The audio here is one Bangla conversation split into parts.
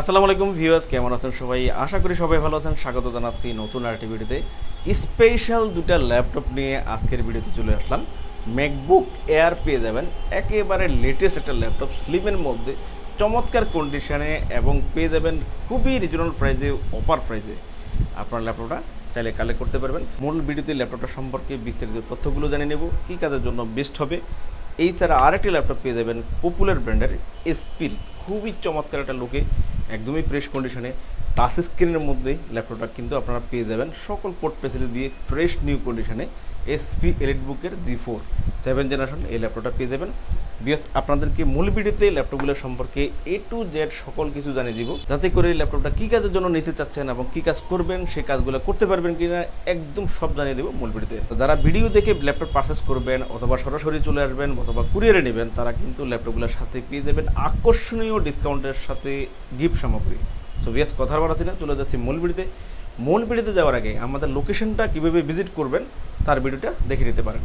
আসসালামু আলাইকুম ভিউয়ার্স, কেমন আছেন সবাই? আশা করি সবাই ভালো আছেন। স্বাগত জানাচ্ছি নতুন আরেকটি ভিডিওতে। স্পেশাল দুটা ল্যাপটপ নিয়ে আজকের ভিডিওতে চলে আসলাম। ম্যাকবুক এয়ার পেয়ে যাবেন। একেবারে লেটেস্ট একটা ল্যাপটপ স্লিমের মধ্যে, চমৎকার কন্ডিশনে এবং পেয়ে যাবেন খুবই রিজনেবল প্রাইসে অফার প্রাইসে আপনার ল্যাপটপটা চাইলে কালেক্ট করতে পারবেন। মূল ভিডিওতে ল্যাপটপটা সম্পর্কে বিস্তারিত তথ্যগুলো জানিয়ে নেব। কী কাজের জন্য বেস্ট হবে? এই ছাড়া আরেকটি ল্যাপটপ পেয়ে যাবেন পপুলার ব্র্যান্ডের এসপির খুবই চমৎকার একটা লোকে একদমই ফ্রেশ কন্ডিশনে টাচ স্ক্রিনের মধ্যে ল্যাপটপটা কিন্তু আপনারা পেয়ে যাবেন। সকল পোর্ট ফেসিলিটি দিয়ে ফ্রেশ নিউ কন্ডিশনে এসপি এলিট বুকের জি ফোর সেভেন জেনারেশন এই ল্যাপটপটা পেয়ে যাবেন। বিএস আপনাদেরকে মূল ভিডিওতে ল্যাপটপগুলো সম্পর্কে এ টু জেড সকল কিছু জানিয়ে দিব। যাতে করে ল্যাপটপটা কী কাজের জন্য নিতে চাচ্ছেন এবং কী কাজ করবেন সেই কাজগুলো করতে পারবেন কি না একদম সব জানিয়ে দেবো মূল ভিডিওতে। যারা ভিডিও দেখে ল্যাপটপ পারচেস করবেন অথবা সরাসরি চলে আসবেন অথবা কুরিয়ারে নেবেন, তারা কিন্তু ল্যাপটপগুলোর সাথে পেয়ে যাবেন আকর্ষণীয় ডিসকাউন্টের সাথে গিফট সামগ্রী। তো বিএস কথা বলা ছিল চলে যাচ্ছি মূল ভিডিওতে। মূল ভিডিওতে যাওয়ার আগে আমাদের লোকেশনটা কীভাবে ভিজিট করবেন, তার ভিডিওটা দেখে নিতে পারেন।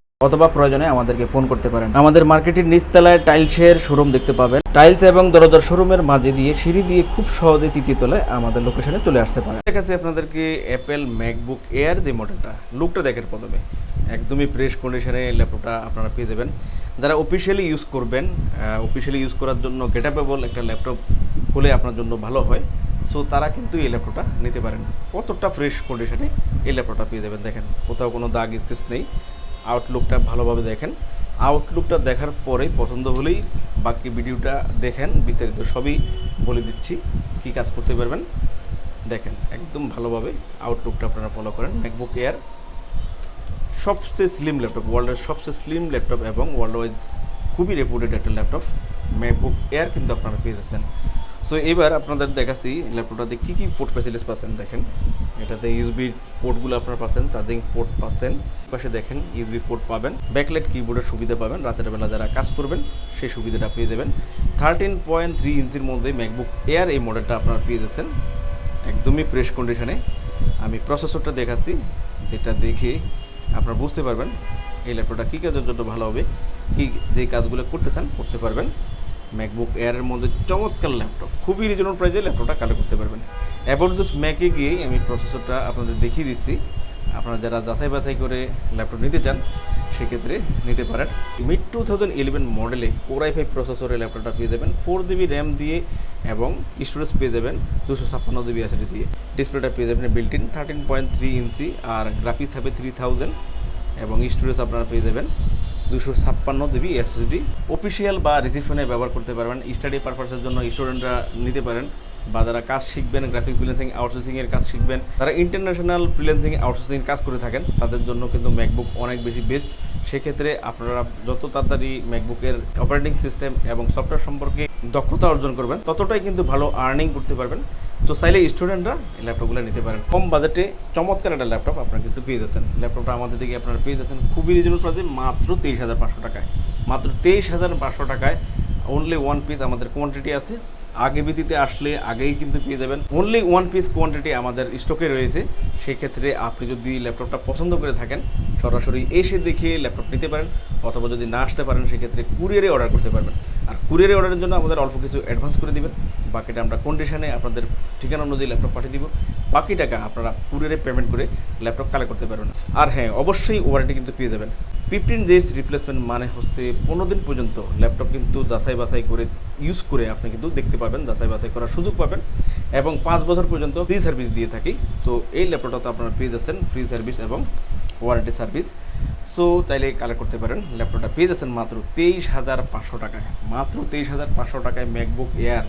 অথবা প্রয়োজনে আমাদেরকে ফোন করতে পারেন। আমাদের মার্কেটের নিচতলায় টাইলসের শোরুম দেখতে পাবেন। টাইলস এবং দরজার শোরুমের মাঝে দিয়ে, সিঁড়ি দিয়ে খুব সহজে তৃতীয় তলায় আমাদের লোকেশনে চলে আসতে পারেন দেখাচ্ছি আপনাদেরকে অ্যাপেল ম্যাকবুক এয়ার যে মডেলটা লুকটা দেখেন প্রথমে। একদমই ফ্রেশ কন্ডিশনে ল্যাপটপটা আপনারা পেয়ে যাবেন। যারা অফিসিয়ালি ইউজ করবেন অফিসিয়ালি ইউজ করার জন্য গেটাপেবল একটা ল্যাপটপ হলে আপনার জন্য ভালো হয়। সো তারা কিন্তু এই ল্যাপটপটা নিতে পারেন। কতটা ফ্রেশ কন্ডিশনে এই ল্যাপটপটা পেয়ে যাবেন, দেখেন। কোথাও কোনো দাগ স্কেচ নেই। আউটলুকটা ভালোভাবে দেখেন। আউটলুকটা দেখার পরে পছন্দ হলেই বাকি ভিডিওটা দেখেন, বিস্তারিত সবই বলে দিচ্ছি, কী কাজ করতে পারবেন। দেখেন, একদম ভালোভাবে আউটলুকটা আপনারা ফলো করেন। ম্যাকবুক এয়ার সবচেয়ে স্লিম ল্যাপটপ ওয়ার্ল্ডের সবচেয়ে স্লিম ল্যাপটপ এবং ওয়ার্ল্ড ওয়াইজ খুবই রেপুটেড একটা ল্যাপটপ ম্যাকবুক এয়ার কিন্তু আপনারা পেয়ে যাচ্ছেন। সো এবার আপনাদের দেখাচ্ছি ল্যাপটপটাতে কী কী পোর্ট ফ্যাসিলিটিস পাচ্ছেন, দেখেন। এটাতে ইউসবি পোর্টগুলো আপনারা পাচ্ছেন চার্জিং পোর্ট পাচ্ছেন। পাশে দেখেন ইউসবি পোর্ট পাবেন। ব্যাকলাইট কিবোর্ডের সুবিধা পাবেন, রাতের বেলা যারা কাজ করবেন, সেই সুবিধাটা পেয়ে যাবেন। থার্টিন পয়েন্ট থ্রি ইঞ্চির মধ্যে ম্যাকবুক এয়ার এই মডেলটা আপনারা পেয়ে যাচ্ছেন। একদমই ফ্রেশ কন্ডিশনে আমি প্রসেসরটা দেখাচ্ছি, যেটা দেখে আপনারা বুঝতে পারবেন, এই ল্যাপটপটা কী কাজের জন্য ভালো হবে, কী যে কাজগুলো করতে চান, করতে পারবেন। ম্যাকবুক এয়ারের মধ্যে চমৎকার ল্যাপটপ খুবই রিজনেবল প্রাইসে ল্যাপটপটা কালেক্ট করতে পারবেন। অ্যাবাউট দিস ম্যাকে গিয়ে আমি প্রসেসরটা আপনাদের দেখিয়ে দিচ্ছি। আপনারা যারা যাচাই বাছাই করে ল্যাপটপ নিতে চান, সেক্ষেত্রে নিতে পারেন। মিড টু থাউজেন্ড ইলেভেন মডেলে কোরাই ফাইভ প্রসেসরের ল্যাপটপটা পেয়ে যাবেন। ফোর জিবি র্যাম দিয়ে এবং স্টোরেজ পেয়ে যাবেন। দুশো ছাপ্পান্ন জিবি এসএসডি দিয়ে। ডিসপ্লেটা পেয়ে যাবেন built in thirteen point three inch R graphics থাকবে থ্রি থাউজেন্ড এবং স্টোরেজ আপনারা পেয়ে যাবেন দুশো ছাপ্পান্ন জিবি এসএসডি অফিসিয়াল বা রিসিপশনে ব্যবহার করতে পারবেন। স্টাডি পারপাসের জন্য স্টুডেন্টরা নিতে পারেন বা যারা কাজ শিখবেন গ্রাফিক ফ্রিল্যান্সিং আউটসোর্সিংয়ের কাজ শিখবেন, তারা ইন্টারন্যাশনাল ফ্রিল্যান্সিং আউটসোর্সিং কাজ করে থাকেন। তাদের জন্য কিন্তু ম্যাকবুক অনেক বেশি বেস্ট সেক্ষেত্রে আপনারা যত তাড়াতাড়ি ম্যাকবুকের অপারেটিং সিস্টেম এবং সফটওয়্যার সম্পর্কে দক্ষতা অর্জন করবেন, ততটাই কিন্তু ভালো আর্নিং করতে পারবেন। তো চাইলে স্টুডেন্টরা এই ল্যাপটপগুলো নিতে পারেন। কম বাজেটে চমৎকার একটা ল্যাপটপ আপনারা কিন্তু পেয়ে যাচ্ছেন। ল্যাপটপটা আমাদের দিকে আপনারা পেয়ে যাচ্ছেন খুবই রিজনেবল প্রাইসে মাত্র তেইশ হাজার পাঁচশো টাকায়। মাত্র তেইশ হাজার পাঁচশো টাকায় অনলি ওয়ান পিস আমাদের কোয়ান্টিটি আছে। আগে ভিত্তিতে আসলে আগেই কিন্তু পেয়ে যাবেন। অনলি ওয়ান পিস কোয়ান্টিটি আমাদের স্টকে রয়েছে। সেক্ষেত্রে আপনি যদি ল্যাপটপটা পছন্দ করে থাকেন, সরাসরি এসে দেখে ল্যাপটপ নিতে পারেন, অথবা যদি না আসতে পারেন, সেক্ষেত্রে কুরিয়ারে অর্ডার করতে পারবেন। আর কুরিয়ারে অর্ডারের জন্য আমাদের অল্প কিছু অ্যাডভান্স করে দিবেন। বাকিটা আমরা কন্ডিশনে আপনাদের ঠিকানা অনুযায়ী ল্যাপটপ পাঠিয়ে দিব। বাকি টাকা আপনারা কুরিয়ারে পেমেন্ট করে ল্যাপটপ কালেক্ট করতে পারবেন। আর হ্যাঁ অবশ্যই ওয়ারেন্টি কিন্তু পেয়ে যাবেন। ফিফটিন ডেজ রিপ্লেসমেন্ট মানে হচ্ছে পনেরো দিন পর্যন্ত ল্যাপটপ কিন্তু যাচাই বাছাই করে ইউজ করে আপনি কিন্তু দেখতে পাবেন, যাচাই বাছাই করার সুযোগ পাবেন এবং পাঁচ বছর পর্যন্ত ফ্রি সার্ভিস দিয়ে থাকি। তো এই ল্যাপটপটা তো আপনারা পেয়ে যাচ্ছেন ফ্রি সার্ভিস এবং ওয়ারেন্টি সার্ভিস সো তাইলে কালেক্ট করতে পারেন। ল্যাপটপটা পেয়ে যাচ্ছেন মাত্র তেইশ হাজার পাঁচশো টাকায়। মাত্র তেইশ হাজার পাঁচশো টাকায় ম্যাকবুক এয়ার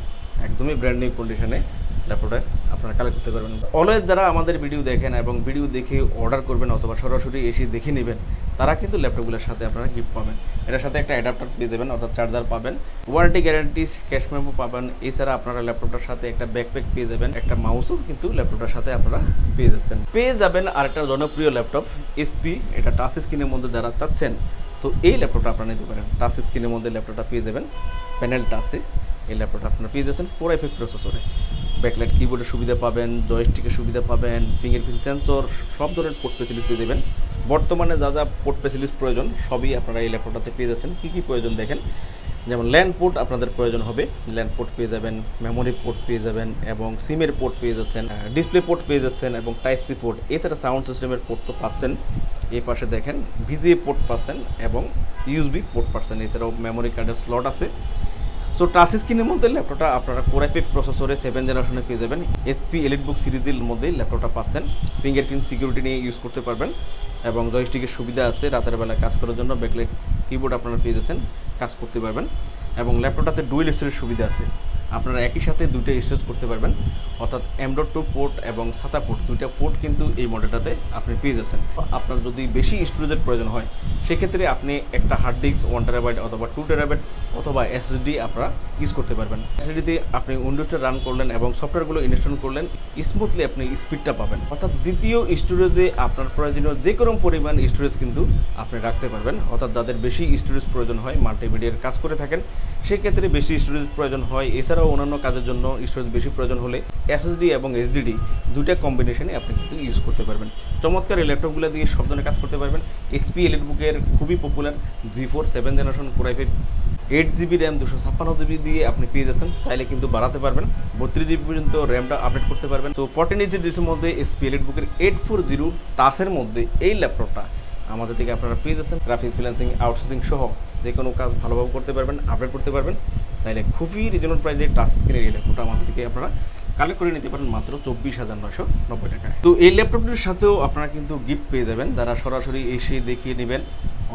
একদমই ব্র্যান্ড নিউ কন্ডিশনে ল্যাপটপটা আপনারা কালেক্ট করতে পারবেন। অলওয়েজ যারা আমাদের ভিডিও দেখেন এবং ভিডিও দেখে অর্ডার করবেন অথবা সরাসরি এসে দেখে নেবেন, তারা কিন্তু ল্যাপটপগুলোর সাথে আপনারা গিফট পাবেন। এটার সাথে একটা অ্যাডাপ্টার পেয়ে দেবেন অর্থাৎ চার্জার পাবেন। ওয়ারেন্টি গ্যারান্টি ক্যাশ মেমো পাবেন। এছাড়া আপনারা ল্যাপটপটার সাথে একটা ব্যাকপ্যাক পেয়ে যাবেন, একটা মাউসও কিন্তু ল্যাপটপটার সাথে আপনারা পেয়ে যাচ্ছেন। পেয়ে যাবেন আর একটা জনপ্রিয় ল্যাপটপ এসপি এটা টাচ স্ক্রিনের মধ্যে যারা চাচ্ছেন, তো এই ল্যাপটপটা আপনারা নিতে পারেন। টাচ স্ক্রিনের মধ্যে ল্যাপটপটা পেয়ে যাবেন প্যানেল টাচে এই ল্যাপটপটা আপনারা পেয়ে যাচ্ছেন ফোর এফেক্ট প্রসেসরে ব্যাকলাইট কিবোর্ডের সুবিধা পাবেন জয়স্টিকের সুবিধা পাবেন ফিঙ্গারপ্রিন্ট সেন্সর সব ধরনের পোর্ট ফেসিলিটি পেয়ে দেবেন বর্তমানে যা যা পোর্ট ফেসিলিটিস প্রয়োজন, সবই আপনারা এই ল্যাপটপটাতে পেয়ে যাচ্ছেন। কী কী প্রয়োজন দেখেন? যেমন ল্যান্ড পোর্ট আপনাদের প্রয়োজন হবে। ল্যান্ড পোর্ট পেয়ে যাবেন মেমোরি পোর্ট পেয়ে যাবেন এবং সিমের পোর্ট পেয়ে যাচ্ছেন ডিসপ্লে পোর্ট পেয়ে যাচ্ছেন এবং টাইপ সি পোর্ট এছাড়া সাউন্ড সিস্টেমের পোর্ট তো পাচ্ছেন। এই পাশে দেখেন ভিজিএ পোর্ট পাচ্ছেন এবং ইউএসবি পোর্ট পাচ্ছেন। এছাড়াও মেমোরি কার্ডের স্লট আছে। সো টাচ স্ক্রিনের মধ্যে ল্যাপটপটা আপনারা কোরাইপেক প্রসেসরে সেভেন জেনারেশনে পেয়ে যাবেন। এসপি এলিট বুক সিরিজের মধ্যে ল্যাপটপটা পাচ্ছেন। ফিঙ্গারপ্রিন্ট সিকিউরিটি নিয়ে ইউজ করতে পারবেন এবং জয়স্টিকের সুবিধা আছে রাতের বেলা কাজ করার জন্য ব্যাকলাইট কিবোর্ড আপনারা পেয়ে যাচ্ছেন, কাজ করতে পারবেন। এবং ল্যাপটপটাতে ডুয়েল স্টোরেজ সুবিধা আছে। আপনারা একই সাথে দুইটা স্টোরেজ করতে পারবেন। অর্থাৎ এমডট টু পোর্ট এবং সাতা পোর্ট দুইটা পোর্ট কিন্তু এই মডেলটাতে আপনি পেয়ে যাচ্ছেন। আপনার যদি বেশি স্টোরেজের প্রয়োজন হয়, সেক্ষেত্রে আপনি একটা হার্ড ডিস্ক ওয়ান টেরাবাইট অথবা টু টেরাবাইট অথবা এসএসডি আপনারা ইউজ করতে পারবেন। এসএসডিতে আপনি উইন্ডোজটা রান করলেন এবং সফটওয়্যারগুলো ইনস্টল করলেন স্মুথলি আপনি স্পিডটা পাবেন। অর্থাৎ দ্বিতীয় স্টোরেজে আপনার প্রয়োজনীয় যে কোনো পরিমাণ স্টোরেজ কিন্তু আপনি রাখতে পারবেন। অর্থাৎ যাদের বেশি স্টোরেজ প্রয়োজন হয় মাল্টিমিডিয়ার কাজ করে থাকেন, সেক্ষেত্রে বেশি স্টোরেজ প্রয়োজন হয়। এছাড়াও অন্যান্য কাজের জন্য স্টোরেজ বেশি প্রয়োজন হলে এসএসডি এবং এসডিডি দুটা কম্বিনেশনে আপনি কিন্তু ইউজ করতে পারবেন। চমৎকার এই ল্যাপটপগুলো দিয়ে সব ধরনের কাজ করতে পারবেন। এইচপি এলিট বুকের খুবই popular G four seven generation কোরাইফের eight GB RAM দুশো ছাপ্পান্ন জিবি দিয়ে আপনি পেয়ে যাচ্ছেন। চাইলে কিন্তু বাড়াতে পারবেন। বত্রিশ জিবি পর্যন্ত র্যামটা আপডেট করতে পারবেন। তো ফর্টিন ইঞ্চি ডিসের মধ্যে এসপি এলিট বুকের এইট ফোর জিরো টাসের মধ্যে এই ল্যাপটপটা আমাদের থেকে আপনারা পেয়ে যাচ্ছেন। গ্রাফিক ফ্রিল্যান্সিং আউটসোর্সিং সহ যে কোনো কাজ ভালোভাবে করতে পারবেন আপডেট করতে পারবেন। তাইলে খুবই রিজনেবল প্রাইসে টাচ স্ক্রিনের এই ল্যাপটপটা আমাদের থেকে আপনারা কালেক্ট করে নিতে পারেন মাত্র চব্বিশ হাজার নয়শো নব্বই টাকায়। তো এই ল্যাপটপটির সাথেও আপনারা কিন্তু গিফট পেয়ে যাবেন। যারা সরাসরি এসে দেখিয়ে নেবেন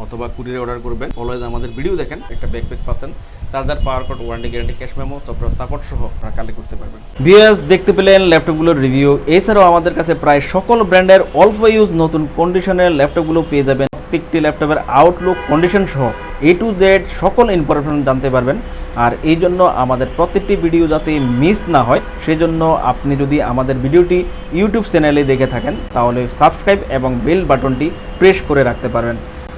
অথবা কুরিয়ারে অর্ডার করবেন। অলওয়েজ আমাদের ভিডিও দেখেন, একটা ব্যাকপ্যাক পাচ্ছেন। Charger power cord warranty guarantee cash memo তারপর সাপোর্ট সহ আপনারা কালেক্ট করতে পারবেন। বিএস দেখতে পেলেন ল্যাপটপগুলোর রিভিউ এছাড়াও আমাদের কাছে প্রায় সকল ব্র্যান্ডের অল্প ইউজ নতুন কন্ডিশনের ল্যাপটপগুলো পেয়ে যাবেন। প্রত্যেকটি ল্যাপটপের আউটলুক কন্ডিশন সহ এ টু জেড সকল ইনফরমেশন জানতে পারবেন। আর এই জন্য আমাদের প্রত্যেকটি ভিডিও যাতে মিস না হয় সেই জন্য আপনি যদি আমাদের ভিডিওটি ইউটিউব চ্যানেলে দেখে থাকেন, তাহলে সাবস্ক্রাইব এবং বেল বাটনটি প্রেস করে রাখতে পারবেন।